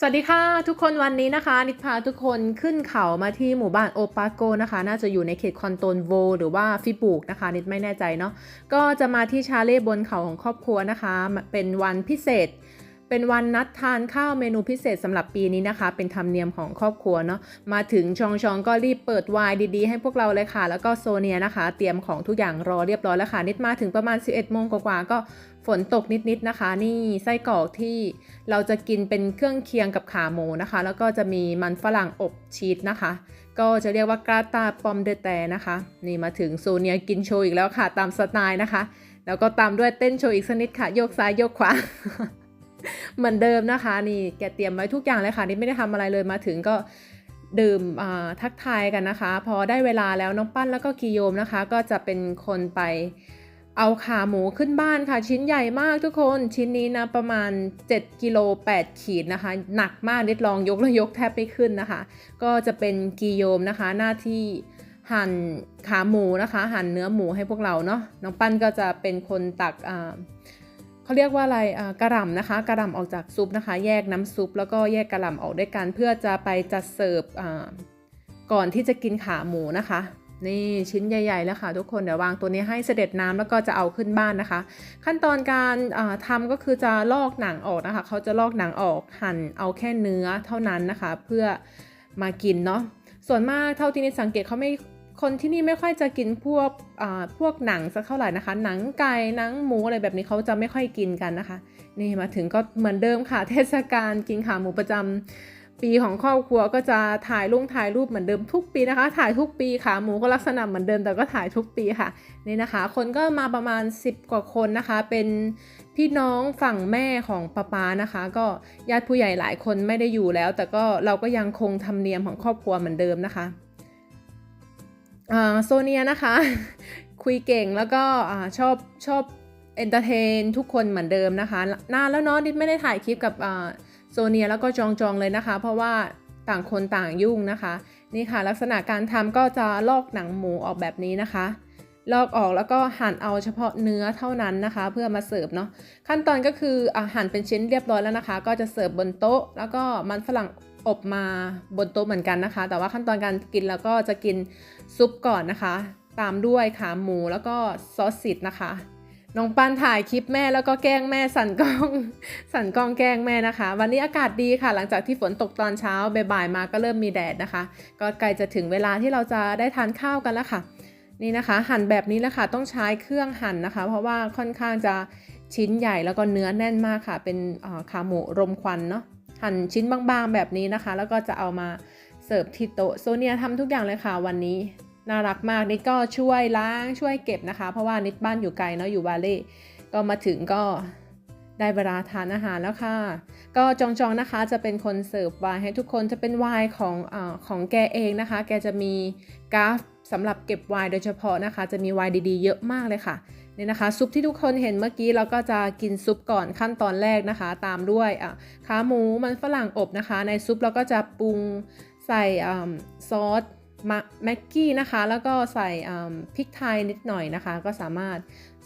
สวัสดีค่ะ ทุกคนวันนี้นะคะ นิดพาทุกคนขึ้นเขามาที่หมู่บ้านโอปาโกนะคะ น่าจะอยู่ในเขตคอนโตนโว หรือว่าฟิบูกนะคะ นิดไม่แน่ใจเนาะก็จะมาที่ชาเล่บนเขาของครอบครัวนะคะ เป็นวันพิเศษ เป็นวันนัดทานข้าวเมนูพิเศษสำหรับปีนี้นะคะ เป็นธรรมเนียมของครอบครัวเนาะมาถึงชองชองก็รีบเปิดวน์ดีๆ ให้พวกเราเลยค่ะ แล้วก็โซเนียนะคะ เตรียมของทุกอย่างรอเรียบร้อยแล้วค่ะ นิดมาถึงประมาณ 11โมงกว่าๆก็ฝนตกนิดๆนะคะ นี่ไส้กรอกที่เราจะกินเป็นเครื่องเคียงกับขาหมูนะคะ แล้วก็จะมีมันฝรั่งอบชีสนะคะ ก็จะเรียกว่ากราตาปอมเดเตนะคะ นี่มาถึงโซเนียกินโชว์อีกแล้วค่ะ ตามสไตล์นะคะ แล้วก็ตามด้วยเต้นโชว์อีกสักนิดค่ะ โยกซ้ายโยกขวา เหมือนเดิมนะคะ นี่แกเตรียมไว้ทุกอย่างเลยค่ะ นี่ไม่ได้ทำอะไรเลยมาถึงก็ดื่มทักทายกันนะคะ พอได้เวลาแล้วน้องปั้นแล้วก็กิโยมนะคะ ก็จะเป็นคนไปเอาขาหมูขึ้นบ้านค่ะ ชิ้นใหญ่มากทุกคนชิ้นนี้นะประมาณ 7กิโล8ขีดนะคะ หนักมากนิดลองยกแล้วยกแทบไม่ขึ้นนะคะ ก็จะเป็นกิโยมนะคะ หน้าที่หั่นขาหมูนะคะ หั่นเนื้อหมูให้พวกเราเนาะน้องปั้นก็จะเป็นคนตักอ่า เขาเรียกว่าอะไรอ่ากระหล่ำนะคะกระหล่ำออกจากซุปนะคะ แยกน้ำซุป แล้วก็แยกกระหล่ำออกด้วยกันเพื่อจะไปจัดเสิร์ฟอ่าก่อนที่จะกินขาหมูนะคะ นี่ชิ้นใหญ่ ๆ แล้วค่ะทุกคนเดี๋ยววางตัวนี้ให้เสด็จน้ำแล้วก็จะเอาขึ้นบ้านนะคะ ขั้นตอนการอ่าทำก็คือจะลอกหนังออกนะคะเขาจะลอกหนังออกหั่นเอาแค่เนื้อเท่านั้นนะคะ เพื่อมากินเนาะส่วนมากเท่าที่นิดสังเกตเขาไม่ คนที่นี่ไม่ค่อยจะกินพวกพวกหนังสักเท่าไหร่นะคะ หนังไก่หนังหมูอะไรแบบนี้เขาจะไม่ค่อยกินกันนะคะ นี่มาถึงก็เหมือนเดิมค่ะ เทศกาลกินขาหมูประจำปีของครอบครัวก็จะถ่ายลุงถ่ายรูปเหมือนเดิมทุกปีนะคะ ถ่ายทุกปีขาหมูก็ลักษณะเหมือนเดิมแต่ก็ถ่ายทุกปีค่ะนี่นะคะ คนก็มาประมาณ 10 กว่าคนนะคะ เป็นพี่น้องฝั่งแม่ของป้าป๊านะคะ ก็ญาติผู้ใหญ่หลายคนไม่ได้อยู่แล้ว แต่ก็เราก็ยังคงธรรมเนียมของครอบครัวเหมือนเดิมนะคะ โซเนียนะคะ คุยเก่งแล้วก็ชอบชอบเอนเตอร์เทนทุกคนเหมือนเดิมนะคะ นานแล้วเนาะนิไม่ได้ถ่ายคลิปกับโซเนียแล้วก็จองจองเลยนะคะ เพราะว่าต่างคนต่างยุ่งนะคะ นี่ค่ะลักษณะการทำก็จะลอกหนังหมูออกแบบนี้นะคะ ลอกออกแล้วก็หั่นเอาเฉพาะเนื้อเท่านั้นนะคะ เพื่อมาเสิร์ฟเนาะขั้นตอนก็คืออหั่นเป็นชิ้นเรียบร้อยแล้วนะคะ ก็จะเสิร์ฟบนโต๊ะ แล้วก็มันฝรั่ง อบมาบนโต๊ะเหมือนกันนะคะ แต่ว่าขั้นตอนการกินแล้วก็จะกินซุปก่อนนะคะ ตามด้วยขาหมูแล้วก็ซอสสิตนะคะน้องปันถ่ายคลิปแม่แล้วก็แกล้งแม่สั่นกล้อง สั่นกล้องแกล้งแม่นะคะ วันนี้อากาศดีค่ะ หลังจากที่ฝนตกตอนเช้าบ่ายๆมาก็เริ่มมีแดดนะคะ ก็ใกล้จะถึงเวลาที่เราจะได้ทานข้าวกันแล้วค่ะ นี่นะคะ หั่นแบบนี้แล้วค่ะ ต้องใช้เครื่องหั่นนะคะ เพราะว่าค่อนข้างจะชิ้นใหญ่แล้วก็เนื้อแน่นมากค่ะ เป็นขาหมูรมควันเนาะ หั่นชิ้นบางๆแบบนี้นะคะ แล้วก็จะเอามาเสิร์ฟที่โต๊ะโซเนียทำทุกอย่างเลยค่ะวันนี้น่ารักมากนิดก็ช่วยล้างช่วยเก็บนะคะ เพราะว่านิดบ้านอยู่ไกลเนาะอยู่วาเล่ก็มาถึงก็ได้เวลาทานอาหารแล้วค่ะ ก็จองจองๆนะคะจะเป็นคนเสิร์ฟไวน์ให้ทุกคนจะเป็นไวน์ของอของแกเองนะคะ แกจะมีกราฟสำหรับเก็บไวน์โดยเฉพาะนะคะ จะมีไวน์ดีๆ เยอะมากเลยค่ะ นี่นะคะซุปที่ทุกคนเห็นเมื่อกี้เราก็จะกินซุปก่อนขั้นตอนแรกนะคะ ตามด้วยอะขาหมูมันฝรั่งอบนะคะ ในซุปเราก็จะปรุงใส่อ่าซอสมะแม็กกี้นะคะ แล้วก็ใส่พริกไทยนิดหน่อยนะคะ ก็สามารถ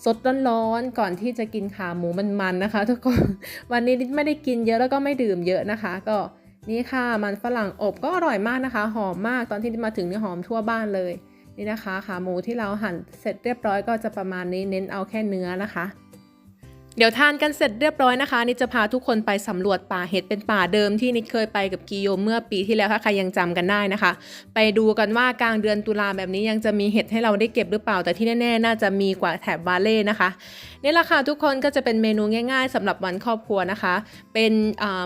สดร้อนๆก่อนที่จะกินขาหมูมันๆนะคะ ทุกคนวันนี้นิดไม่ได้กินเยอะแล้วก็ไม่ดื่มเยอะนะคะ ก็นี่ค่ะมันฝรั่งอบก็อร่อยมากนะคะ หอมมากตอนที่มาถึงนี่หอมทั่วบ้านเลย นี่นะคะขาหมูที่เราหั่นเสร็จเรียบร้อยก็จะประมาณนี้เน้นเอาแค่เนื้อนะคะ เดี๋ยวทานกันเสร็จเรียบร้อยนะคะนิดจะพาทุกคนไปสำรวจป่าเห็ดเป็นป่าเดิมที่นิดเคยไปกับกิโยมเมื่อปีที่แล้วถ้าใครยังจำกันได้นะคะ ไปดูกันว่ากลางเดือนตุลาแบบนี้ยังจะมีเห็ดให้เราได้เก็บหรือเปล่าแต่ที่แน่ๆ น่าจะมีกว่าแถบวาเล่นะคะนี่แหละค่ะทุกคนก็จะเป็นเมนูง่าย ๆสำหรับวันครอบครัวนะคะ เป็น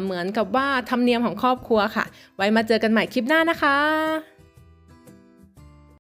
เหมือนกับว่าธรรมเนียมของครอบครัวค่ะ ไว้มาเจอกันใหม่คลิปหน้านะคะ